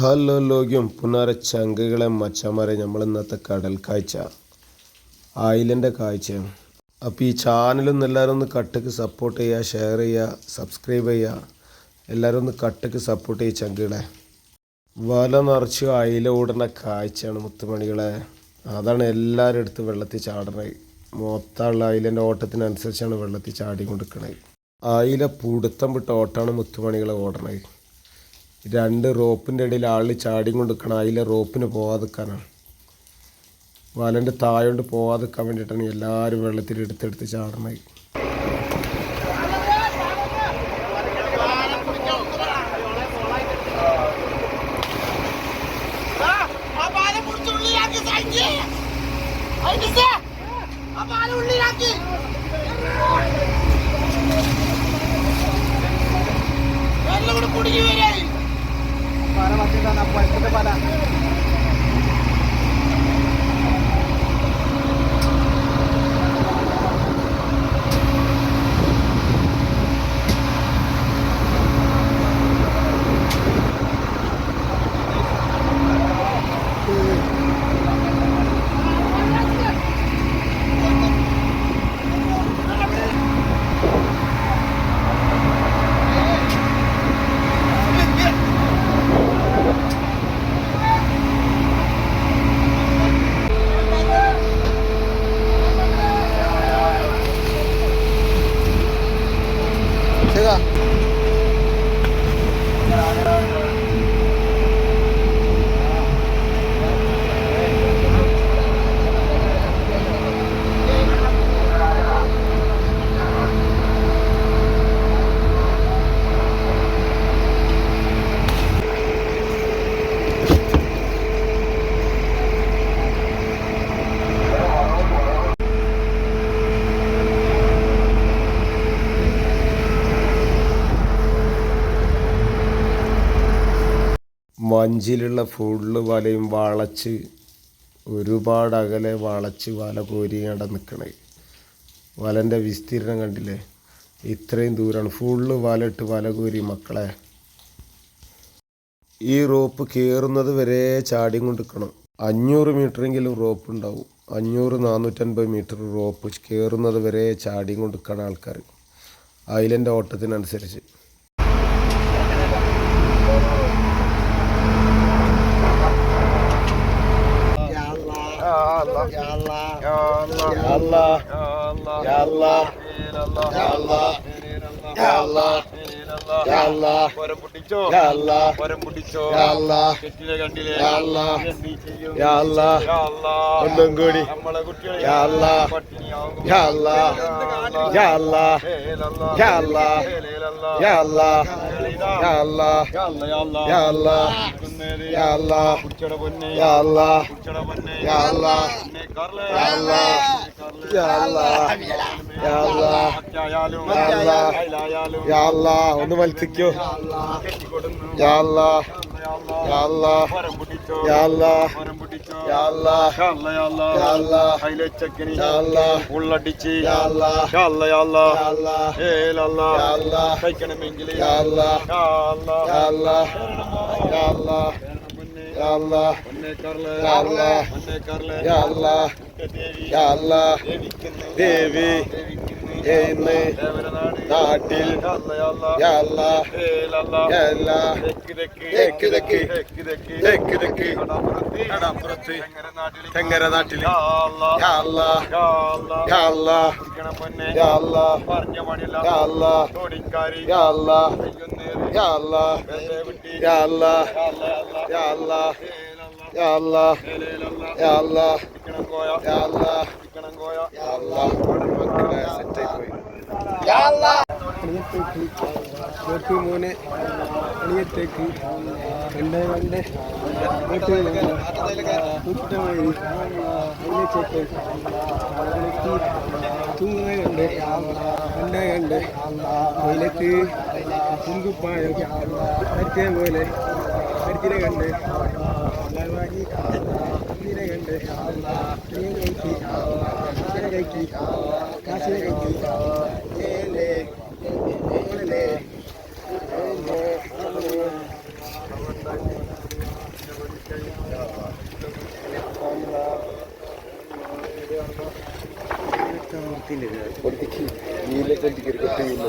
Hello ലോകം പുനര ചങ്കുകളെ മച്ചമാരെ നമ്മൾ ഇന്നത്തെ കടൽ കാഴ്ച. ആയിലന്റെ കാഴ്ചയാണ് അപ്പോൾ ഈ ചാനലൊന്ന് എല്ലാവരും ഒന്ന് കട്ടക്ക് സപ്പോർട്ട് ചെയ്യുക ഷെയർ ചെയ്യുക സബ്സ്ക്രൈബ് ചെയ്യുക എല്ലാവരും ഒന്ന് കട്ടക്ക് സപ്പോർട്ട് ചെയ്യുക ചങ്കുകളെ. വല നിറച്ച് അയില ഓടുന്ന കാഴ്ചയാണ് മുത്തുമണികളെ. അതാണ് എല്ലാവരും എടുത്ത് വെള്ളത്തിൽ ചാടണത് മൊത്തമുള്ള അയിലന്റെ ഓട്ടത്തിനനുസരിച്ചാണ് വെള്ളത്തിൽ ചാടി കൊടുക്കുന്നത് അയില പുടുത്തം വിട്ട ഓട്ടമാണ് മുത്തുമണികളെ ഓടണത് രണ്ട് റോപ്പിന്റെ ഇടയിൽ ആളിൽ ചാടിയും കൊണ്ടിരിക്കണം അതിലെ റോപ്പിന് പോവാതിരിക്കാനാണ് വലന്റെ തായോണ്ട് പോവാതിരിക്കാൻ വേണ്ടിയിട്ടാണ് എല്ലാവരും വെള്ളത്തിൽ എടുത്തെടുത്ത് ചാടണത് വഞ്ചിയിലുള്ള ഫുള്ള് വലയും വളച്ച് ഒരുപാട് അകലെ വളച്ച് വല കോരിയാണ്ട് നിൽക്കണേ വലന്റെ വിസ്തീർണം കണ്ടില്ലേ? ഇത്രയും ദൂരമാണ് ഫുള്ള് വല ഇട്ട് വല കോരി മക്കളെ. ഈ റോപ്പ് കയറുന്നത് വരെ ചാടിയും കൊണ്ടിരിക്കണം അഞ്ഞൂറ് മീറ്ററെങ്കിലും റോപ്പ് ഉണ്ടാവും. അഞ്ഞൂറ് നാനൂറ്റൻപത് മീറ്റർ റോപ്പ് കയറുന്നത് വരെ ചാടിയും കൊണ്ടിരിക്കണം ആൾക്കാർ ഐലന്റെ ഓട്ടത്തിനനുസരിച്ച് പൊടിച്ചോ പൊരം പൊടിച്ചോ കെട്ടിലെ കണ്ടില്ലേ എന്ത് ചെയ്യും ഒന്നും കൂടി നമ്മളെ കുട്ടികളെ യാ അല്ലാ. പട്ടിണിയാകും യാ അല്ലാ. യാ അല്ലാ. യാ അല്ലാ. യാ അല്ലാ. യാ അല്ലാ. യാ അല്ലാ. യാ അല്ലാ. കുച്ചട പൊന്നെ യാ അല്ലാ. കുച്ചട പൊന്നെ യാ അല്ലാ. എന്നെ കർലെ യാ അല്ലാ. യാ അല്ലാ. യാ അല്ലാ. മറ്റായാലും യാ അല്ലാ. അയലായാലും യാ അല്ലാ. ഒന്ന് മത്സിക്കോ കെട്ടിക്കൊടുന്നു യാ അല്ലാ. യാ അല്ലാ. പൊരം പൊടിച്ചോ യാ അല്ലാ. പൊരം പൊടിച്ചോ യാ അല്ലാ. യാ അല്ലാ, യാ അല്ലാ. യാ അല്ലാ. അയിലച്ചക്കനി യാ അല്ലാ. ഉള്ളടിച്ച് യാ അല്ലാ. യാ അല്ലാ, യാ അല്ലാ. യാ അല്ലാ. ഏലല്ലാ. യാ അല്ലാ. കഴിക്കണമെങ്കിൽ യാ അല്ലാ. യാ അല്ലാ. യാ അല്ലാ. യാ അല്ലാ. പൊന്നെ الله യാ അല്ലാ. പൊന്നെ കർലെ യാ അല്ലാ. ദേവി ദേവരനാട് നാട്ടിൽ. തെക്ക് തെക്ക് തെക്ക് തെക്ക്. തെങ്ങര നാട്ടിൽ. പറഞ്ഞ പണിയല്ല. തോടിക്കാരി യാ അല്ലാ. യാ അല്ലാ. യാ അല്ലാ. യാ അല്ലാ, യാ അല്ലാ. യാ അല്ലാ. യാ അല്ലാ. ഏലേലല്ലാ. യാ അല്ലാ. ഇരിക്കണം കോയ യാ അല്ലാ. ഇരിക്കണം കോയ യാ അല്ലാ. മക്കളെ സെറ്റായി പോയി നോക്ക് മോനെ അണിയത്തേക്ക് രണ്ട് രണ്ട് കൂട്ടമായി അതിലേക്ക് അതിലേക്ക് തൂങ്ങുന്നുണ്ട് രണ്ട് രണ്ട് അതിലേക്ക് ഹിന്ദുപ്പായം മറ്റേ പോലെ മരിച്ചിനെ കണ്ട് ലവാനി മീനെ കണ്ട് മീൻ കഴിക്കി മീനെ കഴിക്കി കാശിനെ കഴിക്കി ഏലേ ഏലേ ഒരു തിക്കി നീല ചെണ്ടിക്ക് ഒരു കെട്ടിയില്ല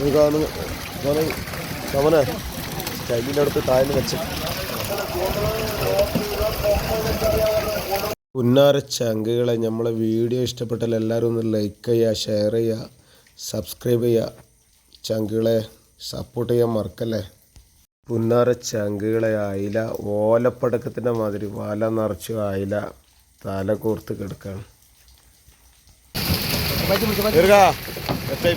Ini kalau സമന സ്റ്റൈലിന്റെ അടുത്ത് താഴ്ന്നു വെച്ച്. ഉന്നാര ചങ്കുകളെ നമ്മളെ വീഡിയോ ഇഷ്ടപ്പെട്ടാൽ എല്ലാവരും ഒന്ന് ലൈക്ക് ചെയ്യുക ഷെയർ ചെയ്യുക സബ്സ്ക്രൈബ് ചെയ്യുക. ചങ്കുകളെ സപ്പോർട്ട് ചെയ്യാൻ മറക്കല്ലേ? പുന്നാര ചങ്കുകളെ അയില ഓലപ്പടക്കത്തിന്റെ മാതിരി വല നിറച്ചു അയില തല കോർത്ത് കിടക്കാണ്. എത്തായി